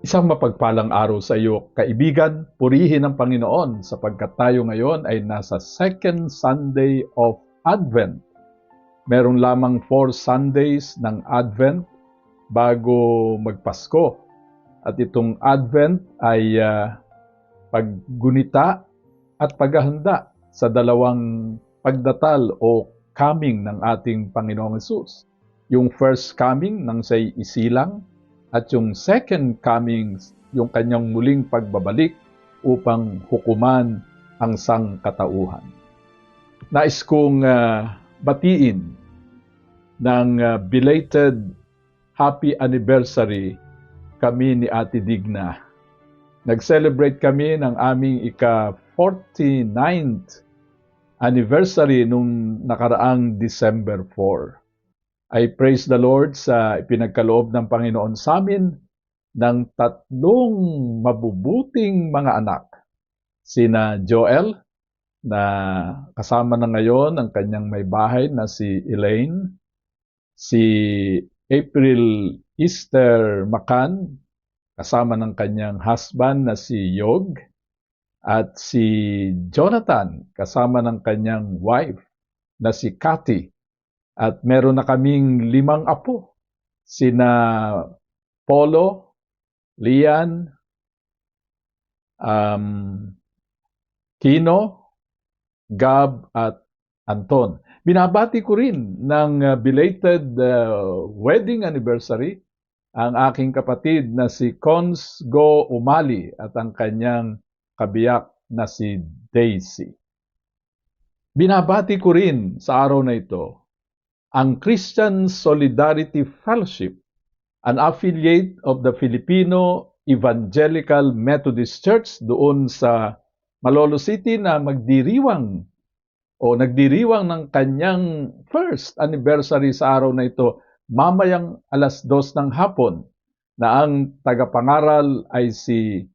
Isang mapagpalang araw sa iyo, kaibigan, purihin ang Panginoon sapagkat tayo ngayon ay nasa second Sunday of Advent. Meron lamang four Sundays ng Advent bago magpasko. At itong Advent ay ah, paggunita at paghahanda sa dalawang pagdatal o coming ng ating Panginoong Yesus. Yung first coming nang siya'y isilang at yung second coming, yung kanyang muling pagbabalik upang hukuman ang sangkatauhan. Nais kong ah, batiin ng ah, belated happy anniversary kami ni Ate Digna. Nag-celebrate kami ng aming ika-49th anniversary nung nakaraang December 4. I praise the Lord sa ipinagkaloob ng Panginoon sa amin ng tatlong mabubuting mga anak. Sina Joel, na kasama na ngayon ang kanyang may bahay na si Elaine, si April Easter Macan, kasama ng kanyang husband na si Yog, at si Jonathan, kasama ng kanyang wife na si Cathy. At meron na kaming limang apo. Sina Polo, Lian, um, Kino, Gab, at Anton. Binabati ko rin ng uh, belated uh, wedding anniversary ang aking kapatid na si Cons Go Umali at ang kanyang kabiyak na si Daisy. Binabati ko rin sa araw na ito ang Christian Solidarity Fellowship, an affiliate of the Filipino Evangelical Methodist Church doon sa Malolo City na magdiriwang o nagdiriwang ng kanyang first anniversary sa araw na ito mamayang alas dos ng hapon na ang tagapangaral ay si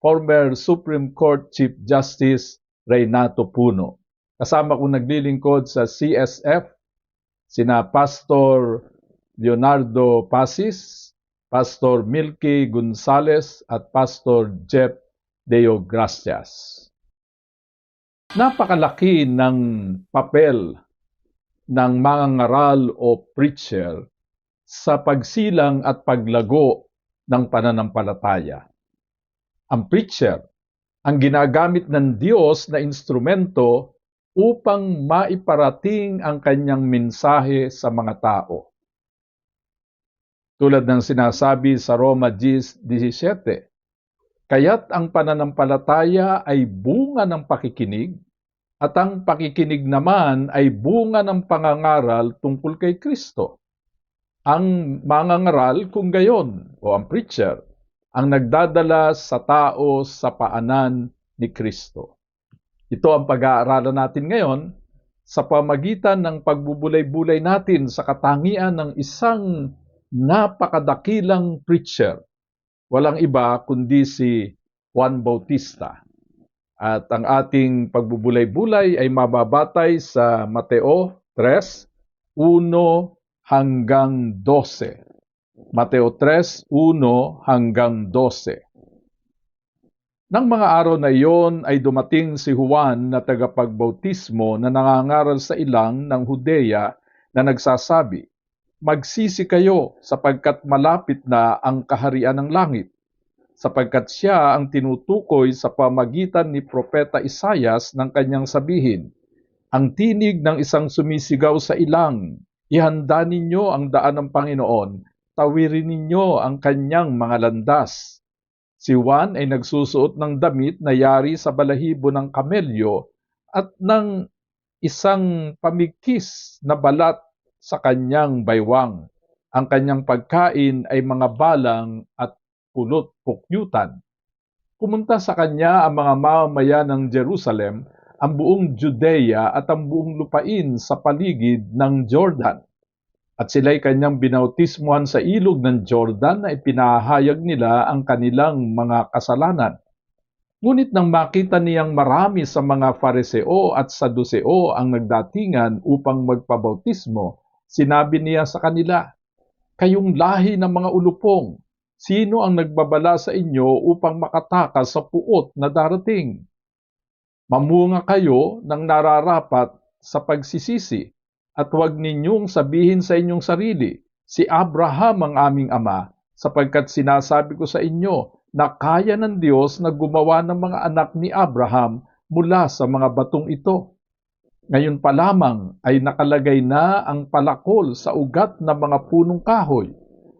former Supreme Court Chief Justice Reynato Puno. Kasama kong naglilingkod sa CSF, sina Pastor Leonardo Pasis, Pastor Milky Gonzales at Pastor Jeff Deo Gracias. Napakalaki ng papel ng mga ngaral o preacher sa pagsilang at paglago ng pananampalataya. Ang preacher, ang ginagamit ng Diyos na instrumento upang maiparating ang kanyang mensahe sa mga tao. Tulad ng sinasabi sa Roma 10.17, Kaya't ang pananampalataya ay bunga ng pakikinig at ang pakikinig naman ay bunga ng pangangaral tungkol kay Kristo. Ang mangangaral kung gayon o ang preacher ang nagdadala sa tao sa paanan ni Kristo. Ito ang pag-aaralan natin ngayon sa pamagitan ng pagbubulay-bulay natin sa katangian ng isang napakadakilang preacher. Walang iba kundi si Juan Bautista. At ang ating pagbubulay-bulay ay mababatay sa Mateo 3, 1 hanggang 12. Mateo 3, 1 hanggang 12. Nang mga araw na iyon ay dumating si Juan na tagapagbautismo na nangangaral sa ilang ng Hudeya na nagsasabi, Magsisi kayo sapagkat malapit na ang kaharian ng langit, sapagkat siya ang tinutukoy sa pamagitan ni Propeta Isayas ng kanyang sabihin, Ang tinig ng isang sumisigaw sa ilang, ihanda ninyo ang daan ng Panginoon, tawirin ninyo ang kanyang mga landas. Si Juan ay nagsusuot ng damit na yari sa balahibo ng kamelyo at ng isang pamigkis na balat sa kanyang baywang. Ang kanyang pagkain ay mga balang at pulot pukyutan. pumunta sa kanya ang mga mamamayan ng Jerusalem, ang buong Judea at ang buong lupain sa paligid ng Jordan. At sila'y kanyang binautismuhan sa ilog ng Jordan na ipinahayag nila ang kanilang mga kasalanan. Ngunit nang makita niyang marami sa mga Fariseo at Saduseo ang nagdatingan upang magpabautismo, sinabi niya sa kanila, Kayong lahi ng mga ulupong, sino ang nagbabala sa inyo upang makatakas sa puot na darating? Mamunga kayo ng nararapat sa pagsisisi at huwag ninyong sabihin sa inyong sarili, si Abraham ang aming ama, sapagkat sinasabi ko sa inyo na kaya ng Diyos na gumawa ng mga anak ni Abraham mula sa mga batong ito. Ngayon pa lamang ay nakalagay na ang palakol sa ugat ng mga punong kahoy.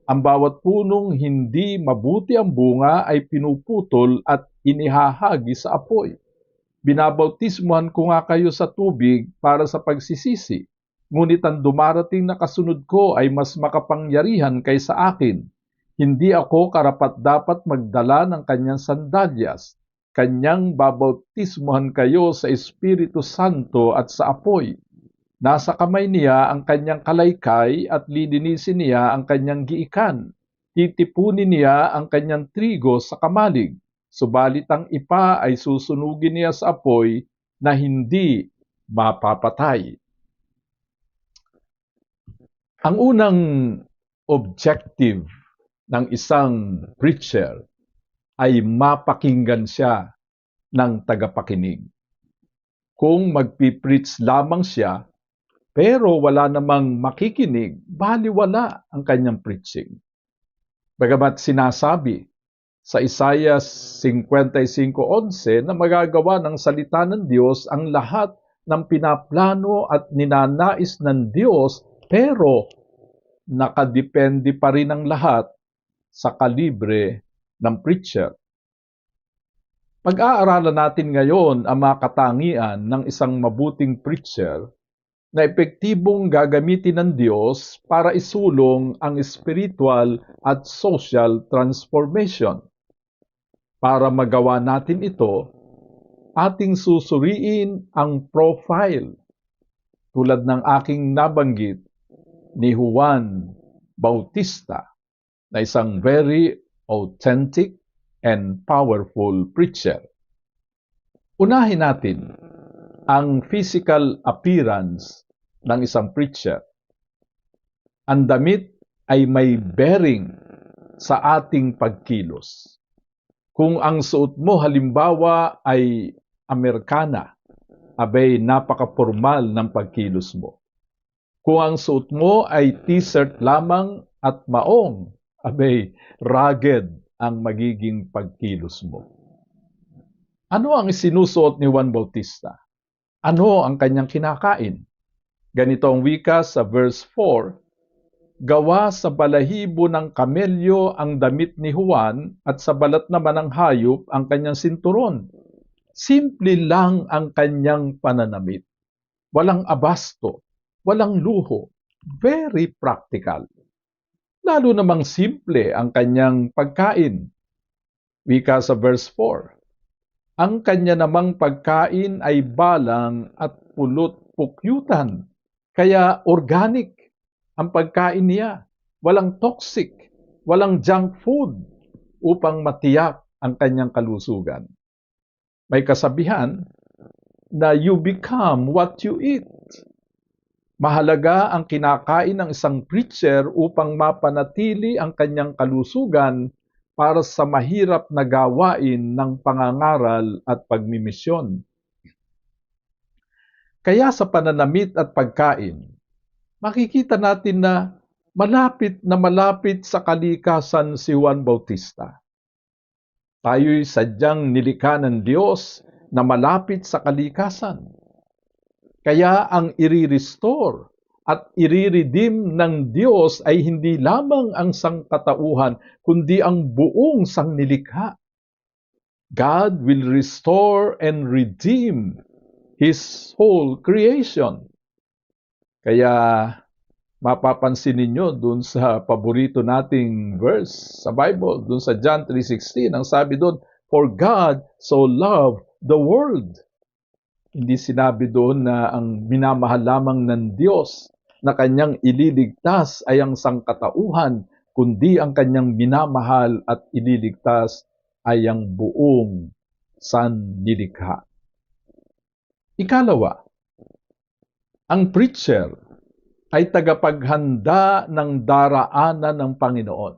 Ang bawat punong hindi mabuti ang bunga ay pinuputol at inihahagi sa apoy. Binabautismuhan ko nga kayo sa tubig para sa pagsisisi, ngunit ang dumarating na kasunod ko ay mas makapangyarihan kaysa akin. Hindi ako karapat dapat magdala ng kanyang sandalyas. Kanyang babautismuhan kayo sa Espiritu Santo at sa apoy. Nasa kamay niya ang kanyang kalaykay at lilinisin niya ang kanyang giikan. Titipunin niya ang kanyang trigo sa kamalig. Subalit ang ipa ay susunugin niya sa apoy na hindi mapapatay. Ang unang objective ng isang preacher ay mapakinggan siya ng tagapakinig. Kung magpipreach lamang siya, pero wala namang makikinig, baliwala ang kanyang preaching. Bagamat sinasabi sa Isaiah 55.11 na magagawa ng salita ng Diyos ang lahat ng pinaplano at ninanais ng Diyos pero nakadepende pa rin ang lahat sa kalibre ng preacher. Pag-aaralan natin ngayon ang mga katangian ng isang mabuting preacher na epektibong gagamitin ng Diyos para isulong ang spiritual at social transformation. Para magawa natin ito, ating susuriin ang profile tulad ng aking nabanggit ni Juan Bautista na isang very authentic and powerful preacher. Unahin natin ang physical appearance ng isang preacher. Ang damit ay may bearing sa ating pagkilos. Kung ang suot mo halimbawa ay Amerikana, abay napaka-formal ng pagkilos mo. Kung ang suot mo ay t-shirt lamang at maong, abay rugged ang magiging pagkilos mo. Ano ang sinusuot ni Juan Bautista? Ano ang kanyang kinakain? Ganito ang wika sa verse 4, Gawa sa balahibo ng kamelyo ang damit ni Juan at sa balat naman ng hayop ang kanyang sinturon. Simple lang ang kanyang pananamit. Walang abasto, walang luho. Very practical. Lalo namang simple ang kanyang pagkain. Wika sa verse 4. Ang kanya namang pagkain ay balang at pulot pukyutan. Kaya organic ang pagkain niya. Walang toxic, walang junk food upang matiyak ang kanyang kalusugan. May kasabihan na you become what you eat. Mahalaga ang kinakain ng isang preacher upang mapanatili ang kanyang kalusugan para sa mahirap na gawain ng pangangaral at pagmimisyon. Kaya sa pananamit at pagkain, makikita natin na malapit na malapit sa kalikasan si Juan Bautista. Tayo'y sadyang nilikha ng Diyos na malapit sa kalikasan. Kaya ang i-restore at i-redeem ng Diyos ay hindi lamang ang sangkatauhan, kundi ang buong sangnilikha. God will restore and redeem His whole creation. Kaya mapapansin ninyo dun sa paborito nating verse sa Bible, dun sa John 3.16, ang sabi doon, For God so loved the world. Hindi sinabi doon na ang minamahal lamang ng Diyos na kanyang ililigtas ay ang sangkatauhan, kundi ang kanyang minamahal at ililigtas ay ang buong sanlilikha. Ikalawa, ang preacher ay tagapaghanda ng daraanan ng Panginoon.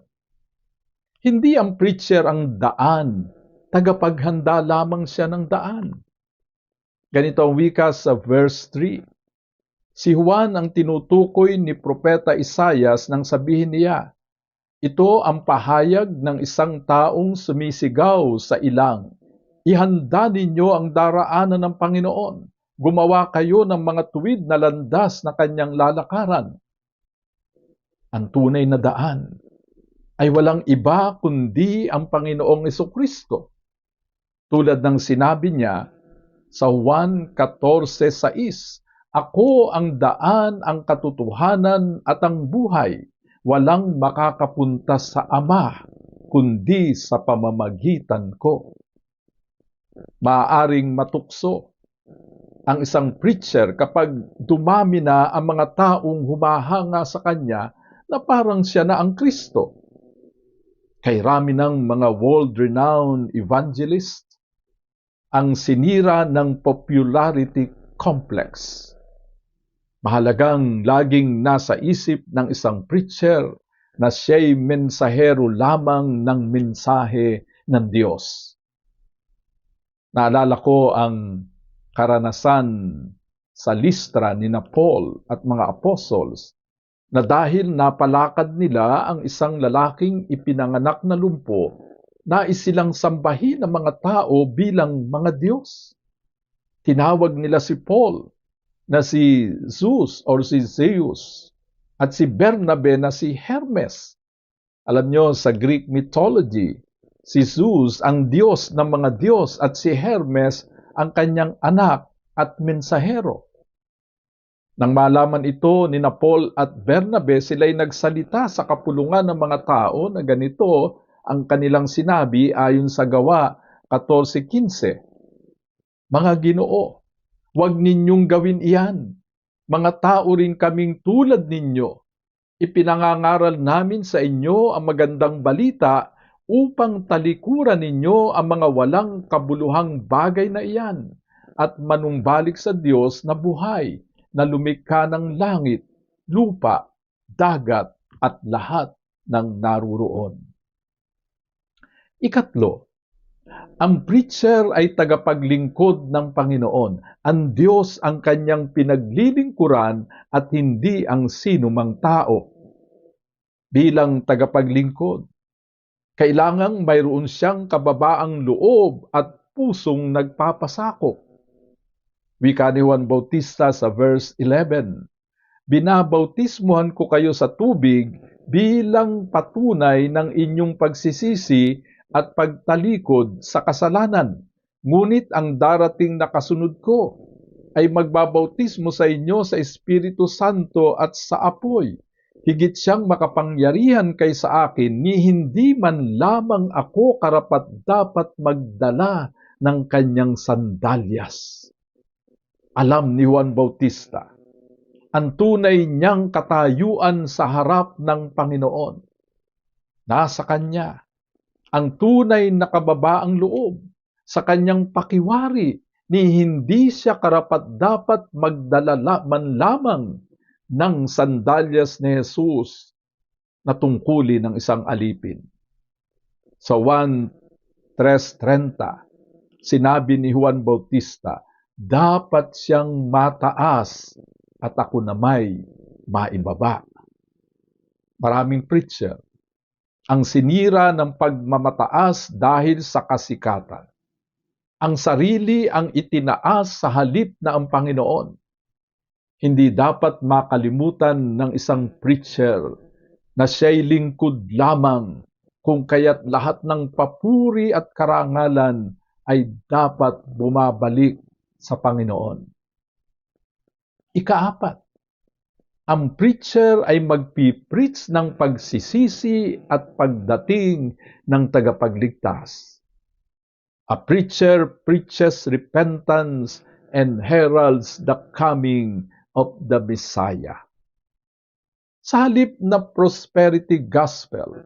Hindi ang preacher ang daan, tagapaghanda lamang siya ng daan. Ganito ang wika sa verse 3. Si Juan ang tinutukoy ni Propeta Isayas nang sabihin niya, Ito ang pahayag ng isang taong sumisigaw sa ilang. Ihanda ninyo ang daraanan ng Panginoon. Gumawa kayo ng mga tuwid na landas na kanyang lalakaran. Ang tunay na daan ay walang iba kundi ang Panginoong Kristo. Tulad ng sinabi niya sa Juan 14.6, Ako ang daan, ang katotohanan at ang buhay. Walang makakapunta sa Ama, kundi sa pamamagitan ko. Maaring matukso ang isang preacher kapag dumami na ang mga taong humahanga sa kanya na parang siya na ang Kristo. Kay rami ng mga world-renowned evangelist, ang sinira ng popularity complex. Mahalagang laging nasa isip ng isang preacher na siya'y mensahero lamang ng mensahe ng Diyos. Naalala ko ang karanasan sa listra ni na Paul at mga apostles na dahil napalakad nila ang isang lalaking ipinanganak na lumpo, nais silang sambahin ng mga tao bilang mga Diyos. Tinawag nila si Paul na si Zeus or si Zeus at si Bernabe na si Hermes. Alam nyo, sa Greek mythology, si Zeus ang Diyos ng mga Diyos at si Hermes ang kanyang anak at mensahero. Nang malaman ito ni na Paul at Bernabe, sila'y nagsalita sa kapulungan ng mga tao na ganito ang kanilang sinabi ayon sa gawa 14.15. Mga ginoo, huwag ninyong gawin iyan. Mga tao rin kaming tulad ninyo. Ipinangangaral namin sa inyo ang magandang balita upang talikuran ninyo ang mga walang kabuluhang bagay na iyan at manumbalik sa Diyos na buhay na lumikha ng langit, lupa, dagat at lahat ng naruroon. Ikatlo, ang preacher ay tagapaglingkod ng Panginoon. Ang Diyos ang kanyang pinaglilingkuran at hindi ang sino mang tao. Bilang tagapaglingkod, kailangang mayroon siyang kababaang loob at pusong nagpapasakop. Wika ni Juan Bautista sa verse 11, Binabautismuhan ko kayo sa tubig bilang patunay ng inyong pagsisisi at pagtalikod sa kasalanan. Ngunit ang darating na kasunod ko ay magbabautismo sa inyo sa Espiritu Santo at sa apoy. Higit siyang makapangyarihan kay sa akin, ni hindi man lamang ako karapat dapat magdala ng kanyang sandalyas. Alam ni Juan Bautista, ang tunay niyang katayuan sa harap ng Panginoon. Nasa kanya ang tunay na kababaang loob sa kanyang pakiwari ni hindi siya karapat dapat magdala man lamang ng sandalyas ni Jesus na tungkuli ng isang alipin. Sa 1.3.30, sinabi ni Juan Bautista, dapat siyang mataas at ako na may maibaba. Maraming preacher ang sinira ng pagmamataas dahil sa kasikatan. Ang sarili ang itinaas sa halip na ang Panginoon. Hindi dapat makalimutan ng isang preacher na siya'y lingkod lamang kung kaya't lahat ng papuri at karangalan ay dapat bumabalik sa Panginoon. Ikaapat, ang preacher ay magpipreach ng pagsisisi at pagdating ng tagapagligtas. A preacher preaches repentance and heralds the coming of the Messiah. Sa halip na prosperity gospel,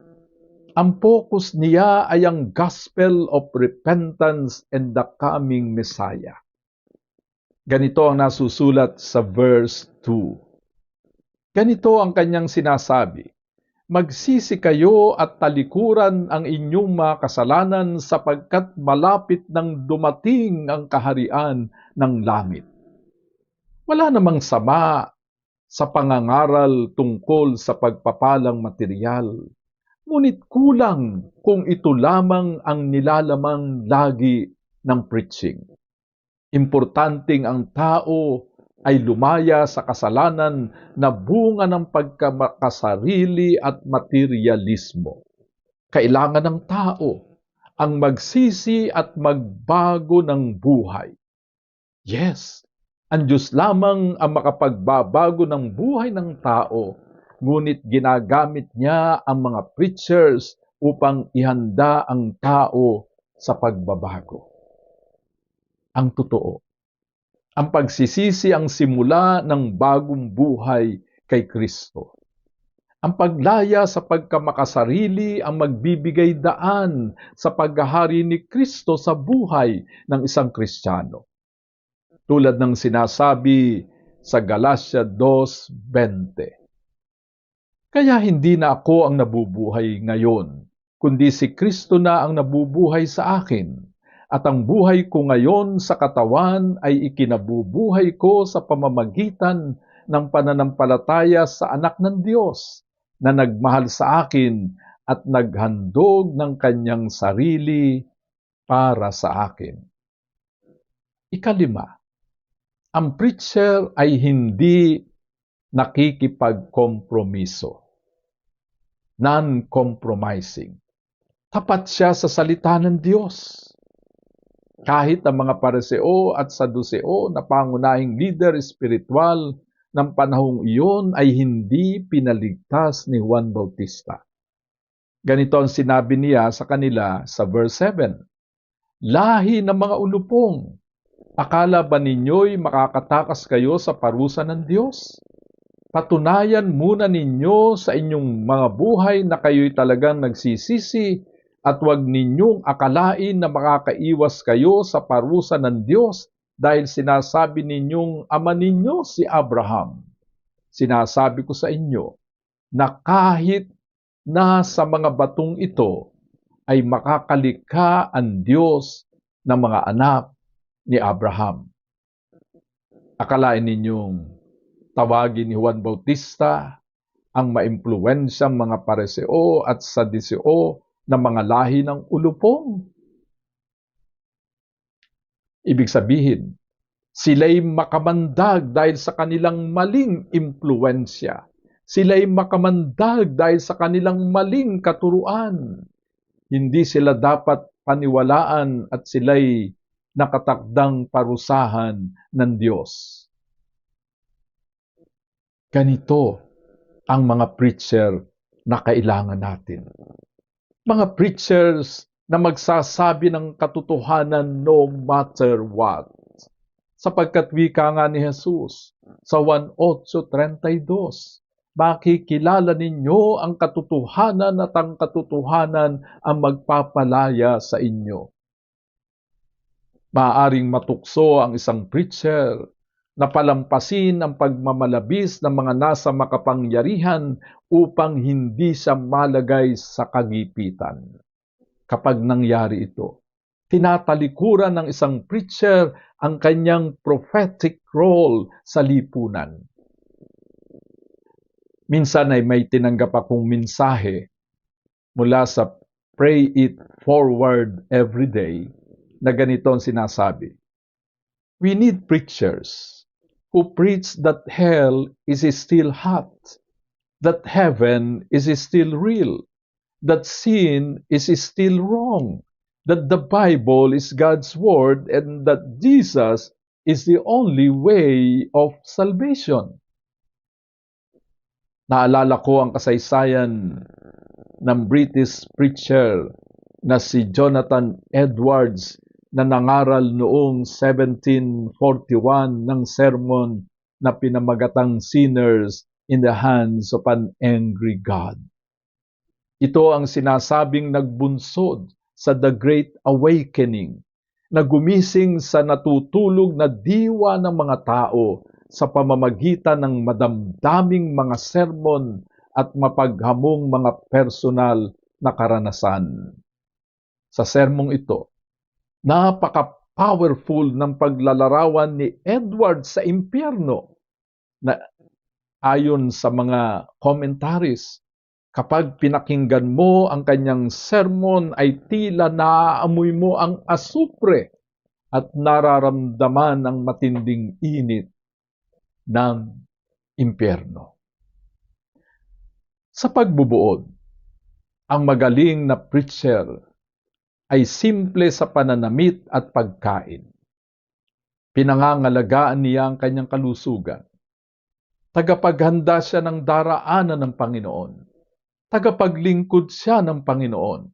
ang focus niya ay ang gospel of repentance and the coming Messiah. Ganito ang nasusulat sa verse 2. Ganito ang kanyang sinasabi, Magsisi kayo at talikuran ang inyong mga kasalanan sapagkat malapit nang dumating ang kaharian ng langit. Wala namang sama sa pangangaral tungkol sa pagpapalang material. Ngunit kulang kung ito lamang ang nilalamang lagi ng preaching. Importanteng ang tao ay lumaya sa kasalanan na bunga ng pagkamakasarili at materialismo. Kailangan ng tao ang magsisi at magbago ng buhay. Yes, ang Diyos lamang ang makapagbabago ng buhay ng tao, ngunit ginagamit niya ang mga preachers upang ihanda ang tao sa pagbabago. Ang totoo, ang pagsisisi ang simula ng bagong buhay kay Kristo. Ang paglaya sa pagkamakasarili ang magbibigay daan sa paghahari ni Kristo sa buhay ng isang Kristiyano. Tulad ng sinasabi sa Galatia 2.20. Kaya hindi na ako ang nabubuhay ngayon, kundi si Kristo na ang nabubuhay sa akin at ang buhay ko ngayon sa katawan ay ikinabubuhay ko sa pamamagitan ng pananampalataya sa anak ng Diyos na nagmahal sa akin at naghandog ng kanyang sarili para sa akin. Ikalima, ang preacher ay hindi nakikipagkompromiso. Non-compromising. Tapat siya sa salita ng Diyos kahit ang mga pareseo at saduseo na pangunahing leader espiritual ng panahong iyon ay hindi pinaligtas ni Juan Bautista. Ganito ang sinabi niya sa kanila sa verse 7. Lahi ng mga ulupong, akala ba ninyo'y makakatakas kayo sa parusa ng Diyos? Patunayan muna ninyo sa inyong mga buhay na kayo'y talagang nagsisisi at huwag ninyong akalain na makakaiwas kayo sa parusa ng Diyos dahil sinasabi ninyong ama ninyo si Abraham. Sinasabi ko sa inyo na kahit na sa mga batong ito ay makakalikha ang Diyos ng mga anak ni Abraham. Akalain ninyong tawagin ni Juan Bautista ang maimpluwensyang mga pareseo at sadiseo ng mga lahi ng ulupong. Ibig sabihin, sila'y makamandag dahil sa kanilang maling impluensya. Sila'y makamandag dahil sa kanilang maling katuruan. Hindi sila dapat paniwalaan at sila'y nakatakdang parusahan ng Diyos. Ganito ang mga preacher na kailangan natin mga preachers na magsasabi ng katotohanan no matter what. Sapagkat wika nga ni Jesus sa 1.8.32, makikilala ninyo ang katotohanan at ang katotohanan ang magpapalaya sa inyo. Maaring matukso ang isang preacher na palampasin ang pagmamalabis ng mga nasa makapangyarihan upang hindi siya malagay sa kagipitan. Kapag nangyari ito, tinatalikuran ng isang preacher ang kanyang prophetic role sa lipunan. Minsan ay may tinanggap akong mensahe mula sa Pray It Forward Every Day na ganito ang sinasabi. We need preachers who preach that hell is still hot, that heaven is still real, that sin is still wrong, that the Bible is God's word, and that Jesus is the only way of salvation. Naalala ko ang kasaysayan ng British preacher na si Jonathan Edwards na nangaral noong 1741 ng sermon na pinamagatang Sinners in the Hands of an Angry God. Ito ang sinasabing nagbunsod sa The Great Awakening na gumising sa natutulog na diwa ng mga tao sa pamamagitan ng madamdaming mga sermon at mapaghamong mga personal na karanasan. Sa sermong ito, napaka-powerful ng paglalarawan ni Edward sa impyerno na ayon sa mga commentaries, kapag pinakinggan mo ang kanyang sermon ay tila naaamoy mo ang asupre at nararamdaman ang matinding init ng impyerno. Sa pagbubuod, ang magaling na preacher ay simple sa pananamit at pagkain. Pinangangalagaan niya ang kanyang kalusugan. Tagapaghanda siya ng daraanan ng Panginoon. Tagapaglingkod siya ng Panginoon.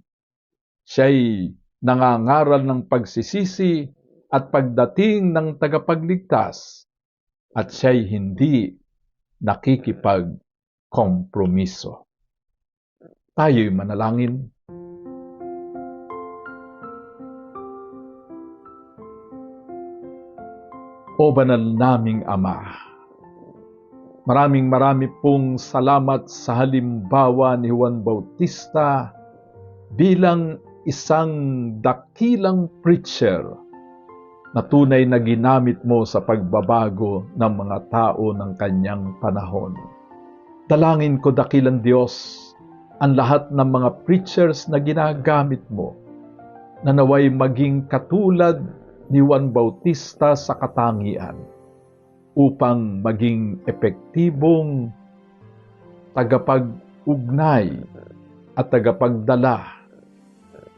Siya'y nangangaral ng pagsisisi at pagdating ng tagapagligtas at siya'y hindi nakikipagkompromiso. Tayo'y manalangin. O banal naming Ama, maraming marami pong salamat sa halimbawa ni Juan Bautista bilang isang dakilang preacher na tunay na ginamit mo sa pagbabago ng mga tao ng kanyang panahon. Dalangin ko dakilang Diyos ang lahat ng mga preachers na ginagamit mo na naway maging katulad ni Juan Bautista sa katangian upang maging epektibong tagapag-ugnay at tagapagdala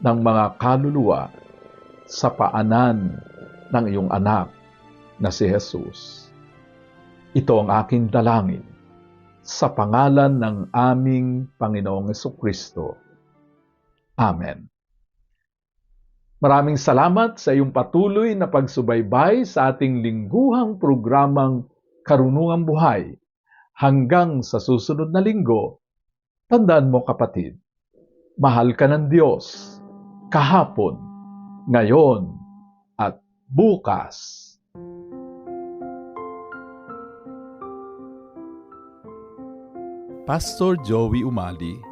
ng mga kaluluwa sa paanan ng iyong anak na si Jesus. Ito ang aking dalangin sa pangalan ng aming Panginoong Kristo. Amen. Maraming salamat sa iyong patuloy na pagsubaybay sa ating lingguhang programang Karunungang Buhay. Hanggang sa susunod na linggo, tandaan mo kapatid, mahal ka ng Diyos kahapon, ngayon, at bukas. Pastor Joey Umali,